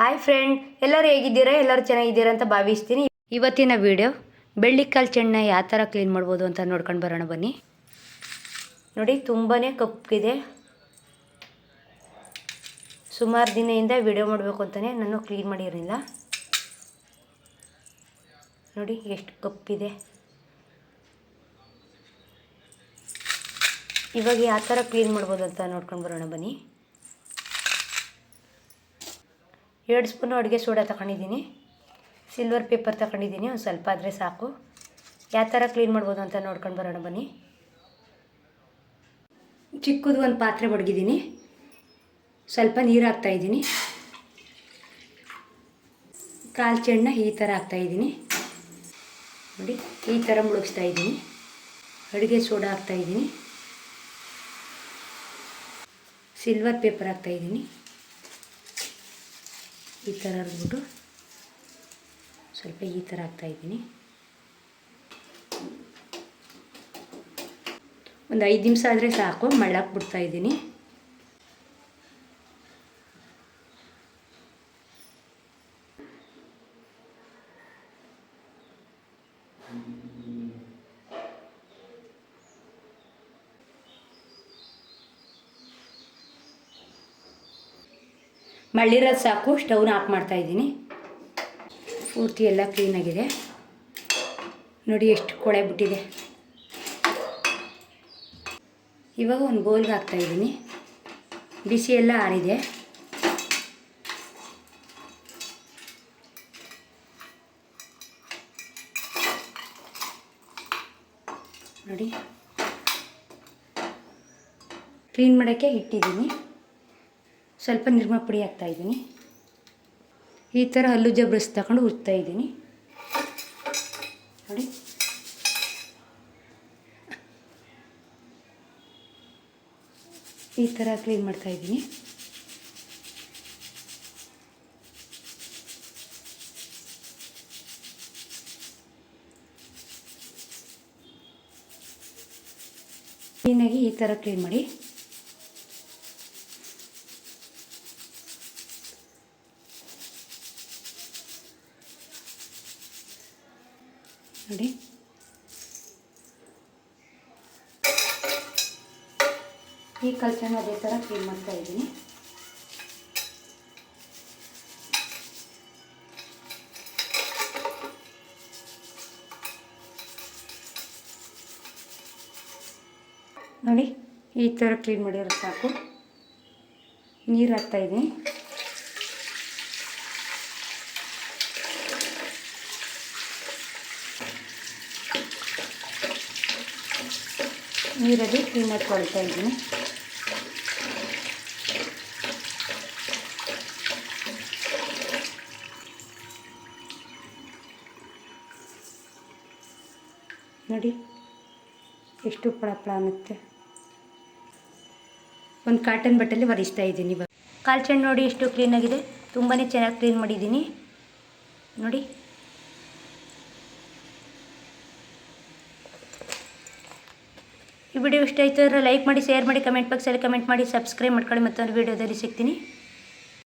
Hi friend ಎಲ್ಲರೂ ಹೇಗಿದ್ದೀರಾ? ಎಲ್ಲರೂ ಚೆನ್ನಾಗಿದ್ದೀರಾ ಅಂತ ಭಾವಿಸ್ತೀನಿ. ಇವತ್ತಿನ ವಿಡಿಯೋ ಬೆಳ್ಳಿಕಾಲು ಚೆನ್ನ ಯಾವ ಥರ ಕ್ಲೀನ್ ಮಾಡ್ಬೋದು ಅಂತ ನೋಡ್ಕೊಂಡು ಬರೋಣ ಬನ್ನಿ. ನೋಡಿ ತುಂಬಾ ಕಪ್ಪಿದೆ. ಸುಮಾರು ದಿನದಿಂದ ವಿಡಿಯೋ ಮಾಡಬೇಕು ಅಂತಲೇ ನಾನು ಕ್ಲೀನ್ ಮಾಡಿರಲಿಲ್ಲ. ನೋಡಿ, ಎಷ್ಟು ಕಪ್ಪಿದೆ. ಇವಾಗ ಯಾವ ಥರ ಕ್ಲೀನ್ ಮಾಡ್ಬೋದು ಅಂತ ನೋಡ್ಕೊಂಡು ಬರೋಣ ಬನ್ನಿ. ಎರಡು ಸ್ಪೂನು ಅಡುಗೆ ಸೋಡಾ ತಗೊಂಡಿದ್ದೀನಿ. ಸಿಲ್ವರ್ ಪೇಪರ್ ತಗೊಂಡಿದ್ದೀನಿ, ಒಂದು ಸ್ವಲ್ಪ ಆದರೆ ಸಾಕು. ಯಾವ ಥರ ಕ್ಲೀನ್ ಮಾಡ್ಬೋದು ಅಂತ ನೋಡ್ಕೊಂಡು ಬರೋಣ ಬನ್ನಿ. ಚಿಕ್ಕದು ಒಂದು ಪಾತ್ರೆ ಒಡಗಿದ್ದೀನಿ. ಸ್ವಲ್ಪ ನೀರು ಹಾಕ್ತಾಯಿದ್ದೀನಿ ಕಾಲು ಚೆಣ್ಣ ಈ ಥರ ಹಾಕ್ತಾಯಿದ್ದೀನಿ ನೋಡಿ, ಈ ಥರ ಮುಳುಗಿಸ್ತಾ ಇದ್ದೀನಿ. ಅಡುಗೆ ಸೋಡಾ ಹಾಕ್ತಾಯಿದ್ದೀನಿ ಸಿಲ್ವರ್ ಪೇಪರ್ ಹಾಕ್ತಾಯಿದ್ದೀನಿ ಈ ಥರ ಹರಿದ್ಬಿಟ್ಟು ಸ್ವಲ್ಪ ಈ ಥರ ಹಾಕ್ತಾಯಿದ್ದೀನಿ ಒಂದು ಐದು ನಿಮಿಷ ಆದರೆ ಸಾಕು ಮಳ್ಳಕ್ಕೆ ಬಿಡ್ತಾಯಿದ್ದೀನಿ ಮಳ್ಳಿರೋದು ಸಾಕು ಸ್ಟವ್ನ ಆಫ್ ಮಾಡ್ತಾ ಇದ್ದೀನಿ. ಪೂರ್ತಿ ಎಲ್ಲ ಕ್ಲೀನಾಗಿದೆ ನೋಡಿ ಎಷ್ಟು ಕೊಳೆ ಬಿಟ್ಟಿದೆ. ಇವಾಗ ಒಂದು ಬೋಲ್ಗೆ ಹಾಕ್ತಾ ಇದ್ದೀನಿ. ಬಿಸಿ ಎಲ್ಲ ಆರಿದೆ. ನೋಡಿ. ಕ್ಲೀನ್ ಮಾಡೋಕ್ಕೆ ಇಟ್ಟಿದ್ದೀನಿ. ಸ್ವಲ್ಪ ನಿರ್ಮ ಪುಡಿ ಹಾಕ್ತಾ ಇದ್ದೀನಿ. ಈ ಥರ ಹಲ್ಲು ಜಬ್ರಸ್ ತಗೊಂಡು ಹುರ್ತಾ ಇದ್ದೀನಿ. ನೋಡಿ. ಈ ಥರ ಕ್ಲೀನ್ ಮಾಡ್ತಾ ಇದ್ದೀನಿ. ಕ್ಲೀನಾಗಿ ಈ ಥರ ಕ್ಲೀನ್ ಮಾಡಿ. ನೋಡಿ. ಈ ಕಲ್ಚನ ಅದೇ ಥರ ಕ್ಲೀನ್ ಮಾಡ್ತಾ ಇದ್ದೀನಿ. ನೋಡಿ, ಈ ಥರ ಕ್ಲೀನ್ ಮಾಡಿರೋ ಸಾಕು. ನೀರು ಹಾಕ್ತಾ ನೀರಲ್ಲಿ ಕ್ಲೀನ್ ಮಾಡ್ಕೊಳ್ತಾ ಇದ್ದೀನಿ. ನೋಡಿ, ಎಷ್ಟು ಪಳಪಳ ಅನ್ನುತ್ತೆ. ಒಂದು ಕಾಟನ್ ಬಟ್ಟಲ್ಲಿ ಒರಿಸ್ತಾ ಇದ್ದೀನಿ ಇವಾಗ. ಕಾಲು ಚೆಂಡು ನೋಡಿ ಎಷ್ಟು ಕ್ಲೀನಾಗಿದೆ ತುಂಬಾ ಚೆನ್ನಾಗಿ ಕ್ಲೀನ್ ಮಾಡಿದ್ದೀನಿ. ನೋಡಿ. ಈ ವಿಡಿಯೋ ಇಷ್ಟ ಆಯಿತು ಲೈಕ್ ಮಾಡಿ ಶೇರ್ ಮಾಡಿ ಕಮೆಂಟ್ ಬಾಕ್ಸಲ್ಲಿ ಕಮೆಂಟ್ ಮಾಡಿ ಸಬ್ಸ್ಕ್ರೈಬ್ ಮಾಡ್ಕೊಳ್ಳಿ. ಮತ್ತೊಂದು ವಿಡಿಯೋದಲ್ಲಿ ಸಿಗ್ತೀನಿ.